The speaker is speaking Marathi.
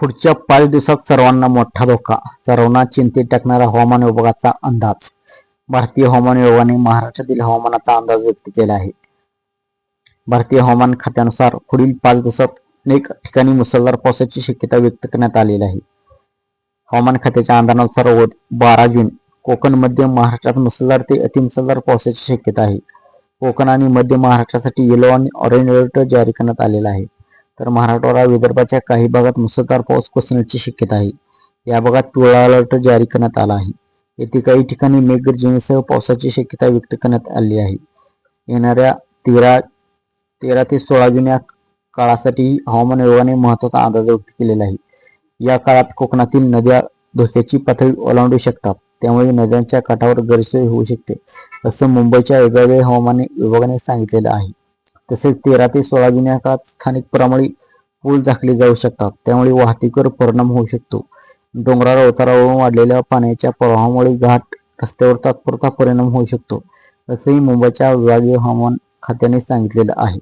पुढच्या पाच दिवसात सर्वांना मोठा धोका. सर्वांना चिंतेत टाकणारा हवामान विभागाचा अंदाज. भारतीय हवामान विभागाने महाराष्ट्रातील हवामानाचा अंदाज व्यक्त केला आहे. भारतीय हवामान खात्यानुसार पुढील पाच दिवसात अनेक ठिकाणी मुसळधार पावसाची शक्यता व्यक्त करण्यात आलेली आहे. हवामान खात्याच्या अंदाजानुसार बारा जून कोकण मध्य महाराष्ट्रात मुसळधार ते अतिमुसळधार पावसाची शक्यता आहे. कोकण आणि मध्य महाराष्ट्रासाठी येलो आणि ऑरेंज अलर्ट जारी करण्यात आलेला आहे. तर मराठवाडा विदर्भाच्या काही भागात मुसळधार पाऊस कोसळण्याची शक्यता आहे. या भागात पिवळा अलर्ट जारी करण्यात आला आहे. येथे काही ठिकाणी मेघगर्जनेसह पावसाची शक्यता व्यक्त करण्यात आली आहे. येणाऱ्या तेरा तेरा ते सोळा जून या काळासाठी हवामान विभागाने महत्त्वाचा अंदाज व्यक्त केलेला आहे. या काळात कोकणातील नद्या धोक्याची पातळी ओलांडू शकतात. त्यामुळे नद्यांच्या काठावर गैरसोय होऊ शकते असं मुंबईच्या वेगवेगळ्या हवामान विभागाने सांगितलेलं आहे. तसेच तेरा ते सोळा जून या काळात स्थानिक प्रमाणे पूल झाकले जाऊ शकतात. त्यामुळे वाहतुकीवर परिणाम होऊ शकतो. डोंगराळ अवतारावरून वाढलेल्या पाण्याच्या प्रवाहामुळे घाट रस्त्यावर तात्पुरता परिणाम होऊ शकतो असंही मुंबईच्या विभागीय हवामान खात्याने सांगितलेलं आहे.